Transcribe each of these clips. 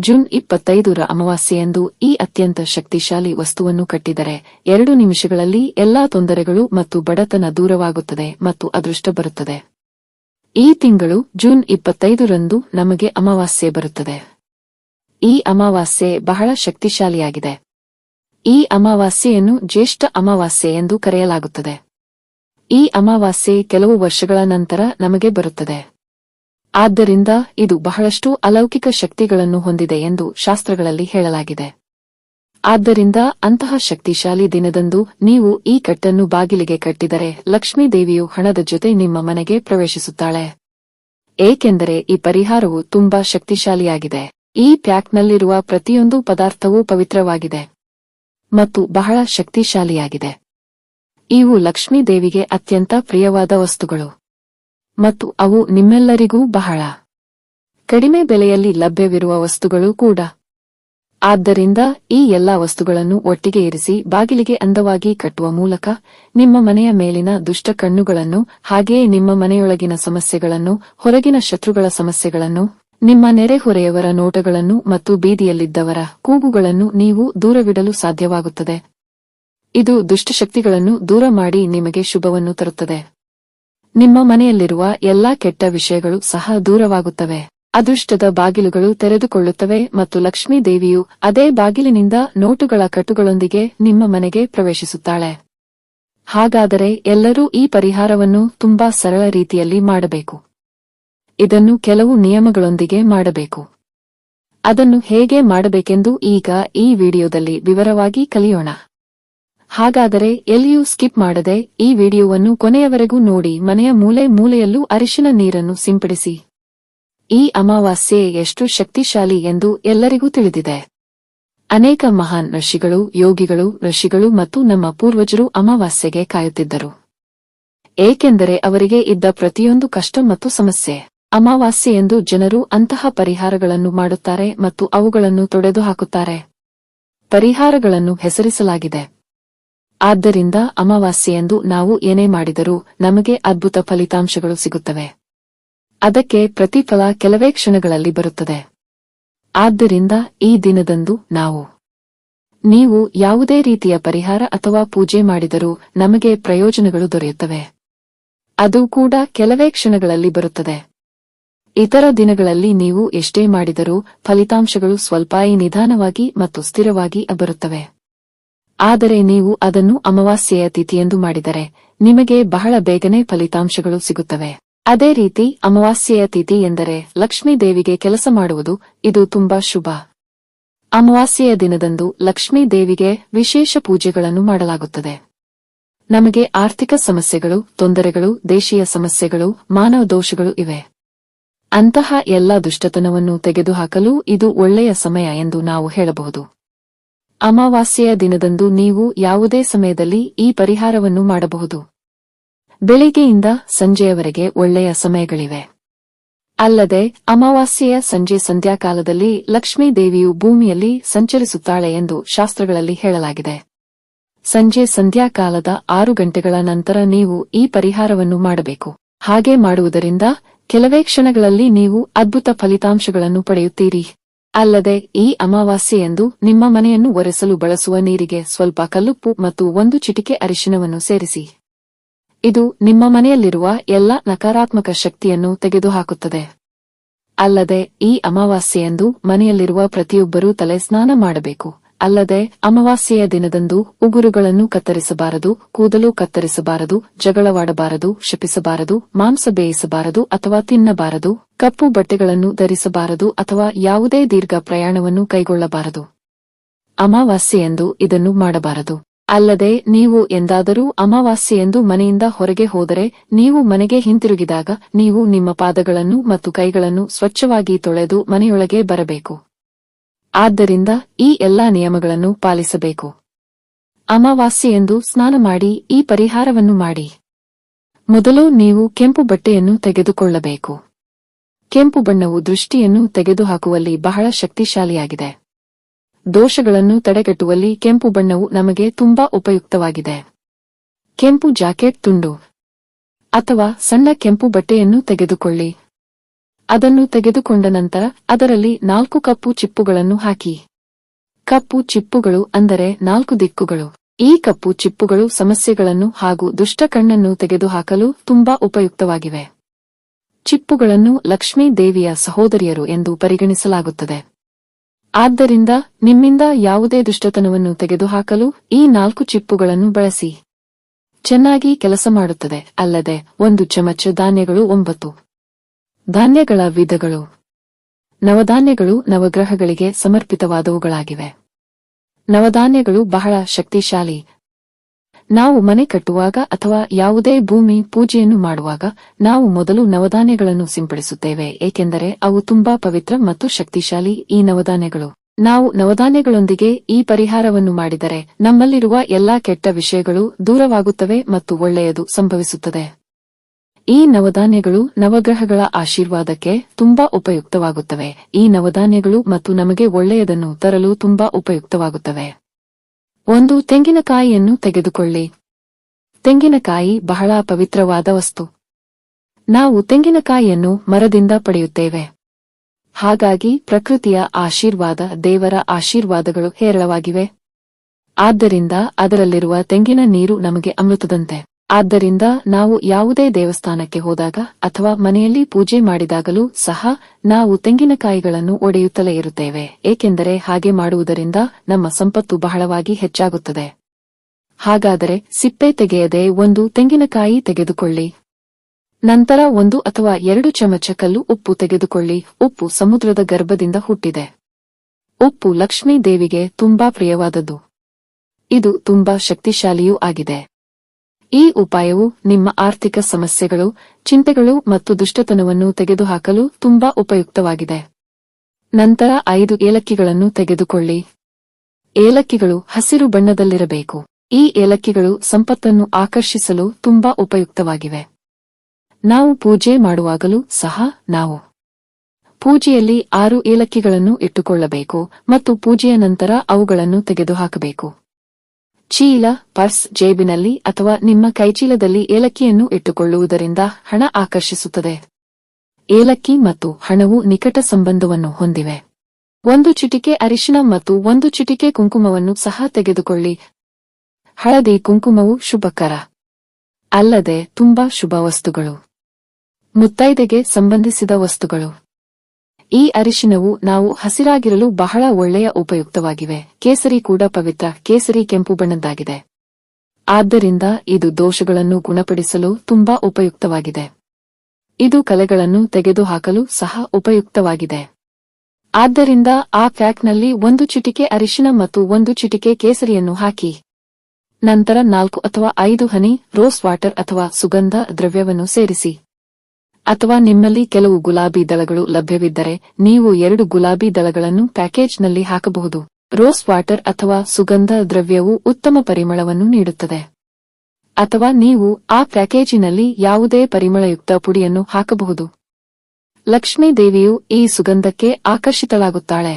June ಇಪ್ಪತ್ತೈದರ ಅಮಾವಾಸ್ಯೆಯಂದು ಈ ಅತ್ಯಂತ ಶಕ್ತಿಶಾಲಿ ವಸ್ತುವನ್ನು ಕಟ್ಟಿದರೆ ಎರಡು ನಿಮಿಷಗಳಲ್ಲಿ ಎಲ್ಲಾ ತೊಂದರೆಗಳು ಮತ್ತು ಬಡತನ ದೂರವಾಗುತ್ತದೆ ಮತ್ತು ಅದೃಷ್ಟ ಬರುತ್ತದೆ. ಈ ತಿಂಗಳು ಜೂನ್ ಇಪ್ಪತ್ತೈದರಂದು ನಮಗೆ ಅಮಾವಾಸ್ಯೆ ಬರುತ್ತದೆ. ಈ ಅಮಾವಾಸ್ಯೆ ಬಹಳ ಶಕ್ತಿಶಾಲಿಯಾಗಿದೆ. ಈ ಅಮಾವಾಸ್ಯೆಯನ್ನು ಜ್ಯೇಷ್ಠ ಅಮಾವಾಸ್ಯೆ ಎಂದು ಕರೆಯಲಾಗುತ್ತದೆ. ಈ ಅಮಾವಾಸ್ಯೆ ಕೆಲವು ವರ್ಷಗಳ ನಂತರ ನಮಗೆ ಬರುತ್ತದೆ. ಆದ್ದರಿಂದ ಇದು ಬಹಳಷ್ಟು ಅಲೌಕಿಕ ಶಕ್ತಿಗಳನ್ನು ಹೊಂದಿದೆ ಎಂದು ಶಾಸ್ತ್ರಗಳಲ್ಲಿ ಹೇಳಲಾಗಿದೆ. ಆದ್ದರಿಂದ ಅಂತಹ ಶಕ್ತಿಶಾಲಿ ದಿನದಂದು ನೀವು ಈ ಕಟ್ಟನ್ನು ಬಾಗಿಲಿಗೆ ಕಟ್ಟಿದರೆ ಲಕ್ಷ್ಮೀದೇವಿಯು ಹಣದ ಜೊತೆ ನಿಮ್ಮ ಮನೆಗೆ ಪ್ರವೇಶಿಸುತ್ತಾಳೆ. ಏಕೆಂದರೆ ಈ ಪರಿಹಾರವು ತುಂಬಾ ಶಕ್ತಿಶಾಲಿಯಾಗಿದೆ. ಈ ಪ್ಯಾಕ್ನಲ್ಲಿರುವ ಪ್ರತಿಯೊಂದು ಪದಾರ್ಥವೂ ಪವಿತ್ರವಾಗಿದೆ ಮತ್ತು ಬಹಳ ಶಕ್ತಿಶಾಲಿಯಾಗಿದೆ. ಇವು ಲಕ್ಷ್ಮೀದೇವಿಗೆ ಅತ್ಯಂತ ಪ್ರಿಯವಾದ ವಸ್ತುಗಳು. ಮತ್ತು ಅವು ನಿಮ್ಮೆಲ್ಲರಿಗೂ ಬಹಳ ಕಡಿಮೆ ಬೆಲೆಯಲ್ಲಿ ಲಭ್ಯವಿರುವ ವಸ್ತುಗಳು ಕೂಡ. ಆದ್ದರಿಂದ ಈ ಎಲ್ಲಾ ವಸ್ತುಗಳನ್ನು ಒಟ್ಟಿಗೆ ಇರಿಸಿ ಬಾಗಿಲಿಗೆ ಅಂದವಾಗಿ ಕಟ್ಟುವ ಮೂಲಕ ನಿಮ್ಮ ಮನೆಯ ಮೇಲಿನ ದುಷ್ಟ ಕಣ್ಣುಗಳನ್ನು ಹಾಗೆಯೇ ನಿಮ್ಮ ಮನೆಯೊಳಗಿನ ಸಮಸ್ಯೆಗಳನ್ನು, ಹೊರಗಿನ ಶತ್ರುಗಳ ಸಮಸ್ಯೆಗಳನ್ನು, ನಿಮ್ಮ ನೆರೆಹೊರೆಯವರ ನೋಟಗಳನ್ನು ಮತ್ತು ಬೀದಿಯಲ್ಲಿದ್ದವರ ಕೂಗುಗಳನ್ನು ನೀವು ದೂರವಿಡಲು ಸಾಧ್ಯವಾಗುತ್ತದೆ. ಇದು ದುಷ್ಟಶಕ್ತಿಗಳನ್ನು ದೂರ ಮಾಡಿ ನಿಮಗೆ ಶುಭವನ್ನು ತರುತ್ತದೆ. ನಿಮ್ಮ ಮನೆಯಲ್ಲಿರುವ ಎಲ್ಲಾ ಕೆಟ್ಟ ವಿಷಯಗಳು ಸಹ ದೂರವಾಗುತ್ತವೆ. ಅದೃಷ್ಟದ ಬಾಗಿಲುಗಳು ತೆರೆದುಕೊಳ್ಳುತ್ತವೆ ಮತ್ತು ಲಕ್ಷ್ಮೀ ದೇವಿಯು ಅದೇ ಬಾಗಿಲಿನಿಂದ ನೋಟುಗಳ ಕಟ್ಟುಗಳೊಂದಿಗೆ ನಿಮ್ಮ ಮನೆಗೆ ಪ್ರವೇಶಿಸುತ್ತಾಳೆ. ಹಾಗಾದರೆ ಎಲ್ಲರೂ ಈ ಪರಿಹಾರವನ್ನು ತುಂಬಾ ಸರಳ ರೀತಿಯಲ್ಲಿ ಮಾಡಬೇಕು. ಇದನ್ನು ಕೆಲವು ನಿಯಮಗಳೊಂದಿಗೆ ಮಾಡಬೇಕು. ಅದನ್ನು ಹೇಗೆ ಮಾಡಬೇಕೆಂದು ಈಗ ಈ ವಿಡಿಯೋದಲ್ಲಿ ವಿವರವಾಗಿ ಕಲಿಯೋಣ. ಹಾಗಾದರೆ ಎಲ್ಲಿಯೂ ಸ್ಕಿಪ್ ಮಾಡದೆ ಈ ವಿಡಿಯೋವನ್ನು ಕೊನೆಯವರೆಗೂ ನೋಡಿ ಮನೆಯ ಮೂಲೆ ಮೂಲೆಯಲ್ಲೂ ಅರಿಶಿನ ನೀರನ್ನು ಸಿಂಪಡಿಸಿ. ಈ ಅಮಾವಾಸ್ಯೆ ಎಷ್ಟು ಶಕ್ತಿಶಾಲಿ ಎಂದು ಎಲ್ಲರಿಗೂ ತಿಳಿದಿದೆ. ಅನೇಕ ಮಹಾನ್ ಋಷಿಗಳು, ಯೋಗಿಗಳು, ಋಷಿಗಳು ಮತ್ತು ನಮ್ಮ ಪೂರ್ವಜರು ಅಮಾವಾಸ್ಯೆಗೆ ಕಾಯುತ್ತಿದ್ದರು. ಏಕೆಂದರೆ ಅವರಿಗೆ ಇದ್ದ ಪ್ರತಿಯೊಂದು ಕಷ್ಟ ಮತ್ತು ಸಮಸ್ಯೆ. ಅಮಾವಾಸ್ಯೆಯೆಂದು ಜನರು ಅಂತಹ ಪರಿಹಾರಗಳನ್ನು ಮಾಡುತ್ತಾರೆ ಮತ್ತು ಅವುಗಳನ್ನು ತೊಡೆದು ಹಾಕುತ್ತಾರೆ ಪರಿಹಾರಗಳನ್ನು ಹೆಸರಿಸಲಾಗಿದೆ. ಆದ್ದರಿಂದ ಅಮಾವಾಸ್ಯೆಯಂದು ನಾವು ಏನೇ ಮಾಡಿದರೂ ನಮಗೆ ಅದ್ಭುತ ಫಲಿತಾಂಶಗಳು ಸಿಗುತ್ತವೆ. ಅದಕ್ಕೆ ಪ್ರತಿಫಲ ಕೆಲವೇ ಕ್ಷಣಗಳಲ್ಲಿ ಬರುತ್ತದೆ. ಆದ್ದರಿಂದ ಈ ದಿನದಂದು ನಾವು ನೀವು ಯಾವುದೇ ರೀತಿಯ ಪರಿಹಾರ ಅಥವಾ ಪೂಜೆ ಮಾಡಿದರೂ ನಮಗೆ ಪ್ರಯೋಜನಗಳು ದೊರೆಯುತ್ತವೆ. ಅದು ಕೂಡ ಕೆಲವೇ ಕ್ಷಣಗಳಲ್ಲಿ ಬರುತ್ತದೆ. ಇತರ ದಿನಗಳಲ್ಲಿ ನೀವು ಎಷ್ಟೇ ಮಾಡಿದರೂ ಫಲಿತಾಂಶಗಳು ಸ್ವಲ್ಪ ನಿಧಾನವಾಗಿ ಮತ್ತು ಸ್ಥಿರವಾಗಿ ಬರುತ್ತವೆ. ಆದರೆ ನೀವು ಅದನ್ನು ಅಮಾವಾಸ್ಯೆಯ ತಿಥಿಯೆಂದು ಮಾಡಿದರೆ ನಿಮಗೆ ಬಹಳ ಬೇಗನೆ ಫಲಿತಾಂಶಗಳು ಸಿಗುತ್ತವೆ. ಅದೇ ರೀತಿ ಅಮಾವಾಸ್ಯೆಯ ತಿಥಿ ಎಂದರೆ ಲಕ್ಷ್ಮೀ ದೇವಿಗೆ ಕೆಲಸ ಮಾಡುವುದು ಇದು ತುಂಬಾ ಶುಭ. ಅಮಾವಾಸ್ಯೆಯ ದಿನದಂದು ಲಕ್ಷ್ಮೀ ದೇವಿಗೆ ವಿಶೇಷ ಪೂಜೆಗಳನ್ನು ಮಾಡಲಾಗುತ್ತದೆ. ನಮಗೆ ಆರ್ಥಿಕ ಸಮಸ್ಯೆಗಳು, ತೊಂದರೆಗಳು, ದೇಶೀಯ ಸಮಸ್ಯೆಗಳು, ಮಾನವ ದೋಷಗಳು ಇವೆ. ಅಂತಹ ಎಲ್ಲ ದುಷ್ಟತನವನ್ನು ತೆಗೆದುಹಾಕಲು ಇದು ಒಳ್ಳೆಯ ಸಮಯ ಎಂದು ನಾವು ಹೇಳಬಹುದು. ಅಮಾವಾಸ್ಯೆಯ ದಿನದಂದು ನೀವು ಯಾವುದೇ ಸಮಯದಲ್ಲಿ ಈ ಪರಿಹಾರವನ್ನು ಮಾಡಬಹುದು. ಬೆಳಿಗ್ಗೆಯಿಂದ ಸಂಜೆಯವರೆಗೆ ಒಳ್ಳೆಯ ಸಮಯಗಳಿವೆ. ಅಲ್ಲದೆ, ಅಮಾವಾಸ್ಯೆಯ ಸಂಜೆ ಸಂಧ್ಯಾಕಾಲದಲ್ಲಿ ಲಕ್ಷ್ಮೀ ದೇವಿಯು ಭೂಮಿಯಲ್ಲಿ ಸಂಚರಿಸುತ್ತಾಳೆ ಎಂದು ಶಾಸ್ತ್ರಗಳಲ್ಲಿ ಹೇಳಲಾಗಿದೆ. ಸಂಜೆ ಸಂಧ್ಯಾಕಾಲದ ಆರು ಗಂಟೆಗಳ ನಂತರ ನೀವು ಈ ಪರಿಹಾರವನ್ನು ಮಾಡಬೇಕು. ಹಾಗೆ ಮಾಡುವುದರಿಂದ ಕೆಲವೇ ಕ್ಷಣಗಳಲ್ಲಿ ನೀವು ಅದ್ಭುತ ಫಲಿತಾಂಶಗಳನ್ನು ಪಡೆಯುತ್ತೀರಿ. ಅಲ್ಲದೆ ಈ ಅಮಾವಾಸ್ಯೆಯೆಂದು ನಿಮ್ಮ ಮನೆಯನ್ನು ಒರೆಸಲು ಬಳಸುವ ನೀರಿಗೆ ಸ್ವಲ್ಪ ಕಲ್ಲುಪ್ಪು ಮತ್ತು ಒಂದು ಚಿಟಿಕೆ ಅರಿಶಿನವನ್ನು ಸೇರಿಸಿ. ಇದು ನಿಮ್ಮ ಮನೆಯಲ್ಲಿರುವ ಎಲ್ಲ ನಕಾರಾತ್ಮಕ ಶಕ್ತಿಯನ್ನು ತೆಗೆದುಹಾಕುತ್ತದೆ. ಅಲ್ಲದೆ ಈ ಅಮಾವಾಸ್ಯೆಯೆಂದು ಮನೆಯಲ್ಲಿರುವ ಪ್ರತಿಯೊಬ್ಬರೂ ತಲೆ ಸ್ನಾನ ಮಾಡಬೇಕು. ಅಲ್ಲದೆ ಅಮಾವಾಸ್ಯೆಯ ದಿನದಂದು ಉಗುರುಗಳನ್ನು ಕತ್ತರಿಸಬಾರದು, ಕೂದಲು ಕತ್ತರಿಸಬಾರದು, ಜಗಳವಾಡಬಾರದು, ಶಪಿಸಬಾರದು, ಮಾಂಸ ಬೇಯಿಸಬಾರದು ಅಥವಾ ತಿನ್ನಬಾರದು. ಕಪ್ಪು ಬಟ್ಟೆಗಳನ್ನು ಧರಿಸಬಾರದು ಅಥವಾ ಯಾವುದೇ ದೀರ್ಘ ಪ್ರಯಾಣವನ್ನು ಕೈಗೊಳ್ಳಬಾರದು. ಅಮಾವಾಸ್ಯೆಯೆಂದು ಇದನ್ನು ಮಾಡಬಾರದು. ಅಲ್ಲದೆ ನೀವು ಎಂದಾದರೂ ಅಮಾವಾಸ್ಯೆಯೆಂದು ಮನೆಯಿಂದ ಹೊರಗೆ ಹೋದರೆ ನೀವು ಮನೆಗೆ ಹಿಂತಿರುಗಿದಾಗ ನೀವು ನಿಮ್ಮ ಪಾದಗಳನ್ನು ಮತ್ತು ಕೈಗಳನ್ನು ಸ್ವಚ್ಛವಾಗಿ ತೊಳೆದು ಮನೆಯೊಳಗೆ ಬರಬೇಕು. ಆದ್ದರಿಂದ ಈ ಎಲ್ಲಾ ನಿಯಮಗಳನ್ನು ಪಾಲಿಸಬೇಕು. ಅಮಾವಾಸ್ಯೆಯೆಂದು ಸ್ನಾನ ಮಾಡಿ ಈ ಪರಿಹಾರವನ್ನು ಮಾಡಿ. ಮೊದಲು ನೀವು ಕೆಂಪು ಬಟ್ಟೆಯನ್ನು ತೆಗೆದುಕೊಳ್ಳಬೇಕು. ಕೆಂಪು ಬಣ್ಣವು ದೃಷ್ಟಿಯನ್ನು ತೆಗೆದುಹಾಕುವಲ್ಲಿ ಬಹಳ ಶಕ್ತಿಶಾಲಿಯಾಗಿದೆ. ದೋಷಗಳನ್ನು ತಡೆಗಟ್ಟುವಲ್ಲಿ ಕೆಂಪು ಬಣ್ಣವು ನಮಗೆ ತುಂಬಾ ಉಪಯುಕ್ತವಾಗಿದೆ. ಕೆಂಪು ಜಾಕೆಟ್ ತುಂಡು. ಅಥವಾ ಸಣ್ಣ ಕೆಂಪು ಬಟ್ಟೆಯನ್ನು ತೆಗೆದುಕೊಳ್ಳಿ. ಅದನ್ನು ತೆಗೆದುಕೊಂಡ ನಂತರ ಅದರಲ್ಲಿ ನಾಲ್ಕು ಕಪ್ಪು ಚಿಪ್ಪುಗಳನ್ನು ಹಾಕಿ. ಕಪ್ಪು ಚಿಪ್ಪುಗಳು ಅಂದರೆ ನಾಲ್ಕು ದಿಕ್ಕುಗಳು. ಈ ಕಪ್ಪು ಚಿಪ್ಪುಗಳು ಸಮಸ್ಯೆಗಳನ್ನು ಹಾಗೂ ದುಷ್ಟ ಕಣ್ಣನ್ನು ತೆಗೆದುಹಾಕಲು ತುಂಬಾ ಉಪಯುಕ್ತವಾಗಿವೆ. ಚಿಪ್ಪುಗಳನ್ನು ಲಕ್ಷ್ಮೀ ದೇವಿಯ ಸಹೋದರಿಯರು ಎಂದು ಪರಿಗಣಿಸಲಾಗುತ್ತದೆ. ಆದ್ದರಿಂದ ನಿಮ್ಮಿಂದ ಯಾವುದೇ ದುಷ್ಟತನವನ್ನು ತೆಗೆದುಹಾಕಲು ಈ ನಾಲ್ಕು ಚಿಪ್ಪುಗಳನ್ನು ಬಳಸಿ. ಚೆನ್ನಾಗಿ ಕೆಲಸ ಮಾಡುತ್ತದೆ, ಅಲ್ಲದೆ ಒಂದು ಚಮಚ ಧಾನ್ಯಗಳು ಒಂಬತ್ತು. ಧಾನ್ಯಗಳ ವಿಧಗಳು. ನವಧಾನ್ಯಗಳು ನವಗ್ರಹಗಳಿಗೆ ಸಮರ್ಪಿತವಾದವುಗಳಾಗಿವೆ. ನವಧಾನ್ಯಗಳು ಬಹಳ ಶಕ್ತಿಶಾಲಿ ನಾವು ಮನೆ ಕಟ್ಟುವಾಗ ಅಥವಾ ಯಾವುದೇ ಭೂಮಿ ಪೂಜೆಯನ್ನು ಮಾಡುವಾಗ ನಾವು ಮೊದಲು ನವಧಾನ್ಯಗಳನ್ನು ಸಿಂಪಡಿಸುತ್ತೇವೆ, ಏಕೆಂದರೆ ಅವು ತುಂಬಾ ಪವಿತ್ರ ಮತ್ತು ಶಕ್ತಿಶಾಲಿ ಈ ನವಧಾನ್ಯಗಳು. ನಾವು ನವಧಾನ್ಯಗಳೊಂದಿಗೆ ಈ ಪರಿಹಾರವನ್ನು ಮಾಡಿದರೆ ನಮ್ಮಲ್ಲಿರುವ ಎಲ್ಲಾ ಕೆಟ್ಟ ವಿಷಯಗಳು ದೂರವಾಗುತ್ತವೆ ಮತ್ತು ಒಳ್ಳೆಯದು ಸಂಭವಿಸುತ್ತದೆ. ಈ ನವಧಾನ್ಯಗಳು ನವಗ್ರಹಗಳ ಆಶೀರ್ವಾದಕ್ಕೆ ತುಂಬಾ ಉಪಯುಕ್ತವಾಗುತ್ತವೆ. ಈ ನವಧಾನ್ಯಗಳು ಮತ್ತು ನಮಗೆ ಒಳ್ಳೆಯದನ್ನು ತರಲು ತುಂಬಾ ಉಪಯುಕ್ತವಾಗುತ್ತವೆ. ಒಂದು ತೆಂಗಿನಕಾಯಿಯನ್ನು ತೆಗೆದುಕೊಳ್ಳಿ. ತೆಂಗಿನಕಾಯಿ ಬಹಳ ಪವಿತ್ರವಾದ ವಸ್ತು. ನಾವು ತೆಂಗಿನಕಾಯಿಯನ್ನು ಮರದಿಂದ ಪಡೆಯುತ್ತೇವೆ. ಹಾಗಾಗಿ ಪ್ರಕೃತಿಯ ಆಶೀರ್ವಾದ, ದೇವರ ಆಶೀರ್ವಾದಗಳು ಹೇರಳವಾಗಿವೆ. ಆದ್ದರಿಂದ ಅದರಲ್ಲಿರುವ ತೆಂಗಿನ ನೀರು ನಮಗೆ ಅಮೃತದಂತೆ. ಆದ್ದರಿಂದ ನಾವು ಯಾವುದೇ ದೇವಸ್ಥಾನಕ್ಕೆ ಹೋದಾಗ ಅಥವಾ ಮನೆಯಲ್ಲಿ ಪೂಜೆ ಮಾಡಿದಾಗಲೂ ಸಹ ನಾವು ತೆಂಗಿನಕಾಯಿಗಳನ್ನು ಒಡೆಯುತ್ತಲೇ ಇರುತ್ತೇವೆ, ಏಕೆಂದರೆ ಹಾಗೆ ಮಾಡುವುದರಿಂದ ನಮ್ಮ ಸಂಪತ್ತು ಬಹಳವಾಗಿ ಹೆಚ್ಚಾಗುತ್ತದೆ. ಹಾಗಾದರೆ ಸಿಪ್ಪೆ ತೆಗೆಯದೆ ಒಂದು ತೆಂಗಿನಕಾಯಿ ತೆಗೆದುಕೊಳ್ಳಿ. ನಂತರ ಒಂದು ಅಥವಾ ಎರಡು ಚಮಚ ಕಲ್ಲು ಉಪ್ಪು ತೆಗೆದುಕೊಳ್ಳಿ. ಉಪ್ಪು ಸಮುದ್ರದ ಗರ್ಭದಿಂದ ಹುಟ್ಟಿದೆ. ಉಪ್ಪು ಲಕ್ಷ್ಮೀ ದೇವಿಗೆ ತುಂಬಾ ಪ್ರಿಯವಾದದ್ದು. ಇದು ತುಂಬಾ ಶಕ್ತಿಶಾಲಿಯೂ ಆಗಿದೆ. ಈ ಉಪಾಯವು ನಿಮ್ಮ ಆರ್ಥಿಕ ಸಮಸ್ಯೆಗಳು, ಚಿಂತೆಗಳು ಮತ್ತು ದುಷ್ಟತನವನ್ನು ತೆಗೆದುಹಾಕಲು ತುಂಬಾ ಉಪಯುಕ್ತವಾಗಿದೆ. ನಂತರ ಐದು ಏಲಕ್ಕಿಗಳನ್ನು ತೆಗೆದುಕೊಳ್ಳಿ. ಏಲಕ್ಕಿಗಳು ಹಸಿರು ಬಣ್ಣದಲ್ಲಿರಬೇಕು. ಈ ಏಲಕ್ಕಿಗಳು ಸಂಪತ್ತನ್ನು ಆಕರ್ಷಿಸಲು ತುಂಬಾ ಉಪಯುಕ್ತವಾಗಿವೆ. ನಾವು ಪೂಜೆ ಮಾಡುವಾಗಲೂ ಸಹ ನಾವು ಪೂಜೆಯಲ್ಲಿ ಆರು ಏಲಕ್ಕಿಗಳನ್ನು ಇಟ್ಟುಕೊಳ್ಳಬೇಕು ಮತ್ತು ಪೂಜೆಯ ನಂತರ ಅವುಗಳನ್ನು ತೆಗೆದುಹಾಕಬೇಕು. ಚೀಲ, ಪರ್ಸ್ ಜೇಬಿನಲ್ಲಿ ಅಥವಾ ನಿಮ್ಮ ಕೈಚೀಲದಲ್ಲಿ ಏಲಕ್ಕಿಯನ್ನು ಇಟ್ಟುಕೊಳ್ಳುವುದರಿಂದ ಹಣ ಆಕರ್ಷಿಸುತ್ತದೆ. ಏಲಕ್ಕಿ ಮತ್ತು ಹಣವು ನಿಕಟ ಸಂಬಂಧವನ್ನು ಹೊಂದಿವೆ. ಒಂದು ಚಿಟಿಕೆ ಅರಿಶಿನ ಮತ್ತು ಒಂದು ಚಿಟಿಕೆ ಕುಂಕುಮವನ್ನು ಸಹ ತೆಗೆದುಕೊಳ್ಳಿ. ಹಳದಿ ಕುಂಕುಮವು ಶುಭಕರ. ಅಲ್ಲದೆ ತುಂಬಾ ಶುಭ ವಸ್ತುಗಳು. ಮುತ್ತೈದೆಗೆ ಸಂಬಂಧಿಸಿದ ವಸ್ತುಗಳು. ಈ ಅರಿಶಿನವು ನಾವು ಹಸಿರಾಗಿರಲು ಬಹಳ ಒಳ್ಳೆಯ ಉಪಯುಕ್ತವಾಗಿವೆ. ಕೇಸರಿ ಕೂಡ ಪವಿತ್ರ, ಕೇಸರಿ ಕೆಂಪು ಬಣ್ಣದ್ದಾಗಿದೆ. ಆದ್ದರಿಂದ ಇದು ದೋಷಗಳನ್ನು ಗುಣಪಡಿಸಲು ತುಂಬಾ ಉಪಯುಕ್ತವಾಗಿದೆ. ಇದು ಕಲೆಗಳನ್ನು ತೆಗೆದುಹಾಕಲು ಸಹ ಉಪಯುಕ್ತವಾಗಿದೆ. ಆದ್ದರಿಂದ ಆ ಪ್ಯಾಕ್ನಲ್ಲಿ ಒಂದು ಚಿಟಿಕೆ ಅರಿಶಿನ ಮತ್ತು ಒಂದು ಚಿಟಿಕೆ ಕೇಸರಿಯನ್ನು ಹಾಕಿ. ನಂತರ ನಾಲ್ಕು ಅಥವಾ ಐದು ಹನಿ ರೋಸ್ ವಾಟರ್ ಅಥವಾ ಸುಗಂಧ ದ್ರವ್ಯವನ್ನು ಸೇರಿಸಿ. ಅಥವಾ ನಿಮ್ಮಲ್ಲಿ ಕೆಲವು ಗುಲಾಬಿ ದಳಗಳು ಲಭ್ಯವಿದ್ದರೆ ನೀವು ಎರಡು ಗುಲಾಬಿ ದಳಗಳನ್ನು ಪ್ಯಾಕೇಜ್ನಲ್ಲಿ ಹಾಕಬಹುದು. ರೋಸ್ ವಾಟರ್ ಅಥವಾ ಸುಗಂಧ ದ್ರವ್ಯವು ಉತ್ತಮ ಪರಿಮಳವನ್ನು ನೀಡುತ್ತದೆ. ಅಥವಾ ನೀವು ಆ ಪ್ಯಾಕೇಜಿನಲ್ಲಿ ಯಾವುದೇ ಪರಿಮಳಯುಕ್ತ ಪುಡಿಯನ್ನು ಹಾಕಬಹುದು. ಲಕ್ಷ್ಮೀ ದೇವಿಯು ಈ ಸುಗಂಧಕ್ಕೆ ಆಕರ್ಷಿತಳಾಗುತ್ತಾಳೆ.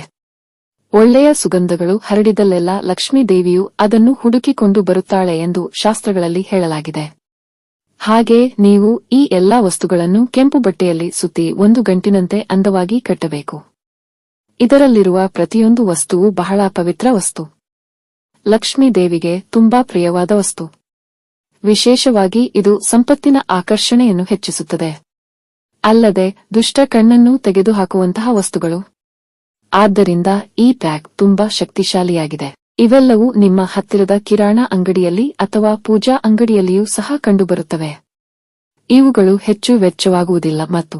ಒಳ್ಳೆಯ ಸುಗಂಧಗಳು ಹರಡಿದಲ್ಲೆಲ್ಲ ಲಕ್ಷ್ಮೀ ದೇವಿಯು ಅದನ್ನು ಹುಡುಕಿಕೊಂಡು ಬರುತ್ತಾಳೆ ಎಂದು ಶಾಸ್ತ್ರಗಳಲ್ಲಿ ಹೇಳಲಾಗಿದೆ. ಹಾಗೆ ನೀವು ಈ ಎಲ್ಲಾ ವಸ್ತುಗಳನ್ನು ಕೆಂಪು ಬಟ್ಟೆಯಲ್ಲಿ ಸುತ್ತಿ ಒಂದು ಗಂಟಿನಂತೆ ಅಂದವಾಗಿ ಕಟ್ಟಬೇಕು. ಇದರಲ್ಲಿರುವ ಪ್ರತಿಯೊಂದು ವಸ್ತುವು ಬಹಳ ಪವಿತ್ರ ವಸ್ತು. ಲಕ್ಷ್ಮೀ ದೇವಿಗೆ ತುಂಬಾ ಪ್ರಿಯವಾದ ವಸ್ತು. ವಿಶೇಷವಾಗಿ ಇದು ಸಂಪತ್ತಿನ ಆಕರ್ಷಣೆಯನ್ನು ಹೆಚ್ಚಿಸುತ್ತದೆ. ಅಲ್ಲದೆ ದುಷ್ಟ ಕಣ್ಣನ್ನು ತೆಗೆದುಹಾಕುವಂತಹ ವಸ್ತುಗಳು. ಆದ್ದರಿಂದ ಈ ಪ್ಯಾಕ್ ತುಂಬಾ ಶಕ್ತಿಶಾಲಿಯಾಗಿದೆ. ಇವೆಲ್ಲವೂ ನಿಮ್ಮ ಹತ್ತಿರದ ಕಿರಾಣ ಅಂಗಡಿಯಲ್ಲಿ ಅಥವಾ ಪೂಜಾ ಅಂಗಡಿಯಲ್ಲಿಯೂ ಸಹ ಕಂಡುಬರುತ್ತವೆ. ಇವುಗಳು ಹೆಚ್ಚು ವೆಚ್ಚವಾಗುವುದಿಲ್ಲ ಮತ್ತು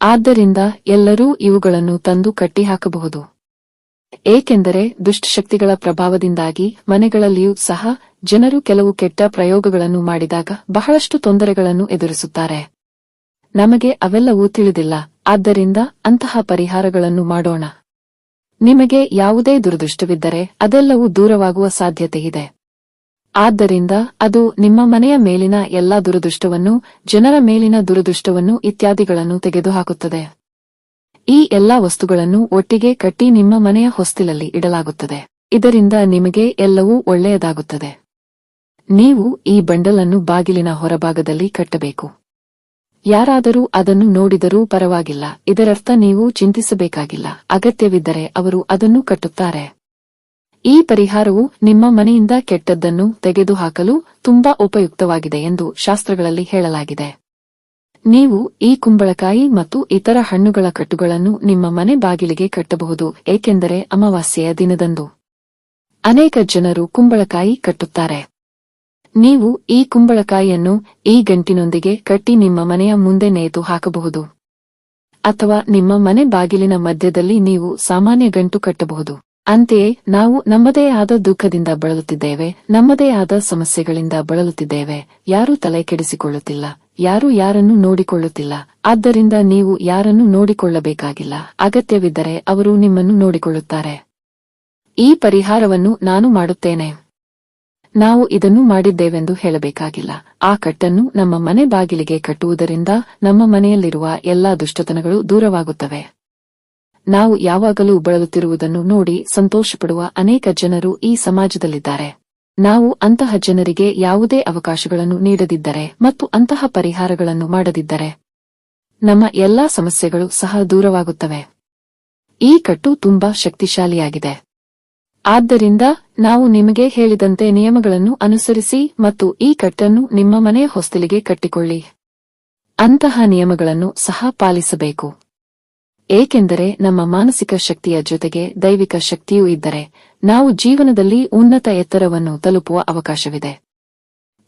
ಆದ್ದರಿಂದ ಎಲ್ಲರೂ ಇವುಗಳನ್ನು ತಂದು ಕಟ್ಟಿಹಾಕಬಹುದು. ಏಕೆಂದರೆ ದುಷ್ಟಶಕ್ತಿಗಳ ಪ್ರಭಾವದಿಂದಾಗಿ ಮನೆಗಳಲ್ಲಿಯೂ ಸಹ ಜನರು ಕೆಲವು ಕೆಟ್ಟ ಪ್ರಯೋಗಗಳನ್ನು ಮಾಡಿದಾಗ ಬಹಳಷ್ಟು ತೊಂದರೆಗಳನ್ನು ಎದುರಿಸುತ್ತಾರೆ. ನಮಗೆ ಅವೆಲ್ಲವೂ ತಿಳಿದಿಲ್ಲ, ಆದ್ದರಿಂದ ಅಂತಹ ಪರಿಹಾರಗಳನ್ನು ಮಾಡೋಣ. ನಿಮಗೆ ಯಾವುದೇ ದುರದೃಷ್ಟವಿದ್ದರೆ ಅದೆಲ್ಲವೂ ದೂರವಾಗುವ ಸಾಧ್ಯತೆಯಿದೆ. ಆದ್ದರಿಂದ ಅದು ನಿಮ್ಮ ಮನೆಯ ಮೇಲಿನ ಎಲ್ಲಾ ದುರದೃಷ್ಟವನ್ನು, ಜನರ ಮೇಲಿನ ದುರದೃಷ್ಟವನ್ನು ಇತ್ಯಾದಿಗಳನ್ನು ತೆಗೆದುಹಾಕುತ್ತದೆ. ಈ ಎಲ್ಲಾ ವಸ್ತುಗಳನ್ನು ಒಟ್ಟಿಗೆ ಕಟ್ಟಿ ನಿಮ್ಮ ಮನೆಯ ಹೊಸ್ತಿಲಲ್ಲಿ ಇಡಲಾಗುತ್ತದೆ. ಇದರಿಂದ ನಿಮಗೆ ಎಲ್ಲವೂ ಒಳ್ಳೆಯದಾಗುತ್ತದೆ. ನೀವು ಈ ಬಂಡಲನ್ನು ಬಾಗಿಲಿನ ಹೊರಭಾಗದಲ್ಲಿ ಕಟ್ಟಬೇಕು. ಯಾರಾದರೂ ಅದನ್ನು ನೋಡಿದರೂ ಪರವಾಗಿಲ್ಲ. ಇದರರ್ಥ ನೀವು ಚಿಂತಿಸಬೇಕಾಗಿಲ್ಲ. ಅಗತ್ಯವಿದ್ದರೆ ಅವರು ಅದನ್ನು ಕಟ್ಟುತ್ತಾರೆ. ಈ ಪರಿಹಾರವು ನಿಮ್ಮ ಮನೆಯಿಂದ ಕೆಟ್ಟದ್ದನ್ನು ತೆಗೆದುಹಾಕಲು ತುಂಬಾ ಉಪಯುಕ್ತವಾಗಿದೆ ಎಂದು ಶಾಸ್ತ್ರಗಳಲ್ಲಿ ಹೇಳಲಾಗಿದೆ. ನೀವು ಈ ಕುಂಬಳಕಾಯಿ ಮತ್ತು ಇತರ ಹಣ್ಣುಗಳ ಕಟ್ಟುಗಳನ್ನು ನಿಮ್ಮ ಮನೆ ಬಾಗಿಲಿಗೆ ಕಟ್ಟಬಹುದು, ಏಕೆಂದರೆ ಅಮಾವಾಸ್ಯೆಯ ದಿನದಂದು. ಅನೇಕ ಜನರು ಕುಂಬಳಕಾಯಿ ಕಟ್ಟುತ್ತಾರೆ. ನೀವು ಈ ಕುಂಬಳಕಾಯಿಯನ್ನು ಈ ಗಂಟಿನೊಂದಿಗೆ ಕಟ್ಟಿ ನಿಮ್ಮ ಮನೆಯ ಮುಂದೆ ನೇತು ಹಾಕಬಹುದು. ಅಥವಾ ನಿಮ್ಮ ಮನೆ ಬಾಗಿಲಿನ ಮಧ್ಯದಲ್ಲಿ ನೀವು ಸಾಮಾನ್ಯ ಗಂಟು ಕಟ್ಟಬಹುದು. ಅಂತೆಯೇ ನಾವು ನಮ್ಮದೇ ಆದ ದುಃಖದಿಂದ ಬಳಲುತ್ತಿದ್ದೇವೆ, ನಮ್ಮದೇ ಆದ ಸಮಸ್ಯೆಗಳಿಂದ ಬಳಲುತ್ತಿದ್ದೇವೆ. ಯಾರೂ ತಲೆ ಕೆಡಿಸಿಕೊಳ್ಳುತ್ತಿಲ್ಲ, ಯಾರೂ ಯಾರನ್ನು ನೋಡಿಕೊಳ್ಳುತ್ತಿಲ್ಲ. ಆದ್ದರಿಂದ ನೀವು ಯಾರನ್ನು ನೋಡಿಕೊಳ್ಳಬೇಕಾಗಿಲ್ಲ. ಅಗತ್ಯವಿದ್ದರೆ ಅವರು ನಿಮ್ಮನ್ನು ನೋಡಿಕೊಳ್ಳುತ್ತಾರೆ. ಈ ಪರಿಹಾರವನ್ನು ನಾನು ಮಾಡುತ್ತೇನೆ. ನಾವು ಇದನ್ನು ಮಾಡಿದ್ದೇವೆಂದು ಹೇಳಬೇಕಾಗಿಲ್ಲ. ಆ ಕಟ್ಟನ್ನು ನಮ್ಮ ಮನೆ ಬಾಗಿಲಿಗೆ ಕಟ್ಟುವುದರಿಂದ ನಮ್ಮ ಮನೆಯಲ್ಲಿರುವ ಎಲ್ಲಾ ದುಷ್ಟತನಗಳು ದೂರವಾಗುತ್ತವೆ. ನಾವು ಯಾವಾಗಲೂ ಬಳಲುತ್ತಿರುವುದನ್ನು ನೋಡಿ ಸಂತೋಷಪಡುವ ಅನೇಕ ಜನರು ಈ ಸಮಾಜದಲ್ಲಿದ್ದಾರೆ. ನಾವು ಅಂತಹ ಜನರಿಗೆ ಯಾವುದೇ ಅವಕಾಶಗಳನ್ನು ನೀಡದಿದ್ದರೆ ಮತ್ತು ಅಂತಹ ಪರಿಹಾರಗಳನ್ನು ಮಾಡದಿದ್ದರೆ ನಮ್ಮ ಎಲ್ಲಾ ಸಮಸ್ಯೆಗಳು ಸಹ ದೂರವಾಗುತ್ತವೆ. ಈ ಕಟ್ಟು ತುಂಬಾ ಶಕ್ತಿಶಾಲಿಯಾಗಿದೆ. ಆದ್ದರಿಂದ ನಾವು ನಿಮಗೆ ಹೇಳಿದಂತೆ ನಿಯಮಗಳನ್ನು ಅನುಸರಿಸಿ ಮತ್ತು ಈ ಕಟ್ಟನ್ನು ನಿಮ್ಮ ಮನೆಯ ಹೊಸ್ತಿಲಿಗೆ ಕಟ್ಟಿಕೊಳ್ಳಿ. ಅಂತಹ ನಿಯಮಗಳನ್ನು ಸಹ ಪಾಲಿಸಬೇಕು. ಏಕೆಂದರೆ ನಮ್ಮ ಮಾನಸಿಕ ಶಕ್ತಿಯ ಜೊತೆಗೆ ದೈವಿಕ ಶಕ್ತಿಯೂ ಇದ್ದರೆ ನಾವು ಜೀವನದಲ್ಲಿ ಉನ್ನತ ಎತ್ತರವನ್ನು ತಲುಪುವ ಅವಕಾಶವಿದೆ.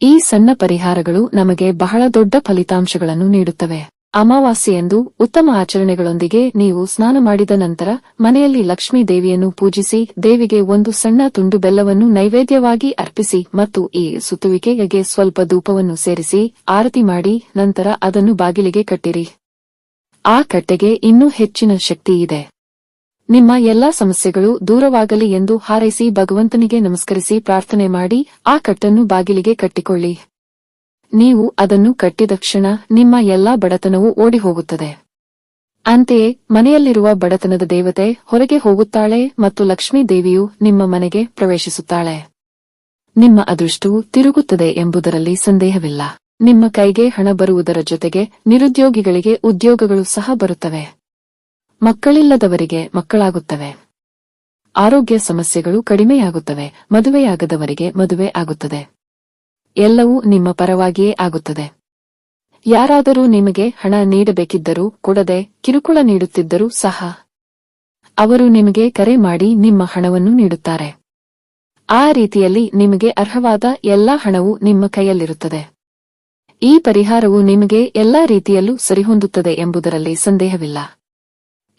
ಈ ಸಣ್ಣ ಪರಿಹಾರಗಳು ನಮಗೆ ಬಹಳ ದೊಡ್ಡ ಫಲಿತಾಂಶಗಳನ್ನು ನೀಡುತ್ತವೆ. ಅಮಾವಾಸ್ಯೆಯಂದು ಉತ್ತಮ ಆಚರಣೆಗಳೊಂದಿಗೆ ನೀವು ಸ್ನಾನ ಮಾಡಿದ ನಂತರ ಮನೆಯಲ್ಲಿ ಲಕ್ಷ್ಮೀ ದೇವಿಯನ್ನು ಪೂಜಿಸಿ ದೇವಿಗೆ ಒಂದು ಸಣ್ಣ ತುಂಡು ಬೆಲ್ಲವನ್ನು ನೈವೇದ್ಯವಾಗಿ ಅರ್ಪಿಸಿ ಮತ್ತು ಈ ಸುತ್ತುವಿಕೆಗೆ ಸ್ವಲ್ಪ ಧೂಪವನ್ನು ಸೇರಿಸಿ ಆರತಿ ಮಾಡಿ ನಂತರ ಅದನ್ನು ಬಾಗಿಲಿಗೆ ಕಟ್ಟಿರಿ. ಆ ಕಟ್ಟೆಗೆ ಇನ್ನೂ ಹೆಚ್ಚಿನ ಶಕ್ತಿ ಇದೆ. ನಿಮ್ಮ ಎಲ್ಲಾ ಸಮಸ್ಯೆಗಳು ದೂರವಾಗಲಿ ಎಂದು ಹಾರೈಸಿ ಭಗವಂತನಿಗೆ ನಮಸ್ಕರಿಸಿ ಪ್ರಾರ್ಥನೆ ಮಾಡಿ ಆ ಕಟ್ಟನ್ನು ಬಾಗಿಲಿಗೆ ಕಟ್ಟಿಕೊಳ್ಳಿ. ನೀವು ಅದನ್ನು ಕಟ್ಟಿದ ಕ್ಷಣ ನಿಮ್ಮ ಎಲ್ಲಾ ಬಡತನವೂ ಓಡಿಹೋಗುತ್ತದೆ. ಅಂತೆಯೇ, ಮನೆಯಲ್ಲಿರುವ ಬಡತನದ ದೇವತೆ ಹೊರಗೆ ಹೋಗುತ್ತಾಳೆ ಮತ್ತು ಲಕ್ಷ್ಮೀ ದೇವಿಯು ನಿಮ್ಮ ಮನೆಗೆ ಪ್ರವೇಶಿಸುತ್ತಾಳೆ. ನಿಮ್ಮ ಅದೃಷ್ಟವು ತಿರುಗುತ್ತದೆ ಎಂಬುದರಲ್ಲಿ ಸಂದೇಹವಿಲ್ಲ. ನಿಮ್ಮ ಕೈಗೆ ಹಣ ಬರುವುದರ ಜೊತೆಗೆ ನಿರುದ್ಯೋಗಿಗಳಿಗೆ ಉದ್ಯೋಗಗಳು ಸಹ ಬರುತ್ತವೆ. ಮಕ್ಕಳಿಲ್ಲದವರಿಗೆ ಮಕ್ಕಳಾಗುತ್ತವೆ. ಆರೋಗ್ಯ ಸಮಸ್ಯೆಗಳು ಕಡಿಮೆಯಾಗುತ್ತವೆ, ಮದುವೆಯಾಗದವರಿಗೆ ಮದುವೆ ಆಗುತ್ತದೆ. ಎಲ್ಲವೂ ನಿಮ್ಮ ಪರವಾಗಿಯೇ ಆಗುತ್ತದೆ. ಯಾರಾದರೂ ನಿಮಗೆ ಹಣ ನೀಡಬೇಕಿದ್ದರೂ ಕೊಡದೆ ಕಿರುಕುಳ ನೀಡುತ್ತಿದ್ದರೂ ಸಹ ಅವರು ನಿಮಗೆ ಕರೆ ಮಾಡಿ ನಿಮ್ಮ ಹಣವನ್ನು ನೀಡುತ್ತಾರೆ. ಆ ರೀತಿಯಲ್ಲಿ ನಿಮಗೆ ಅರ್ಹವಾದ ಎಲ್ಲಾ ಹಣವು ನಿಮ್ಮ ಕೈಯಲ್ಲಿರುತ್ತದೆ. ಈ ಪರಿಹಾರವು ನಿಮಗೆ ಎಲ್ಲಾ ರೀತಿಯಲ್ಲೂ ಸರಿಹೊಂದುತ್ತದೆ ಎಂಬುದರಲ್ಲಿ ಸಂದೇಹವಿಲ್ಲ.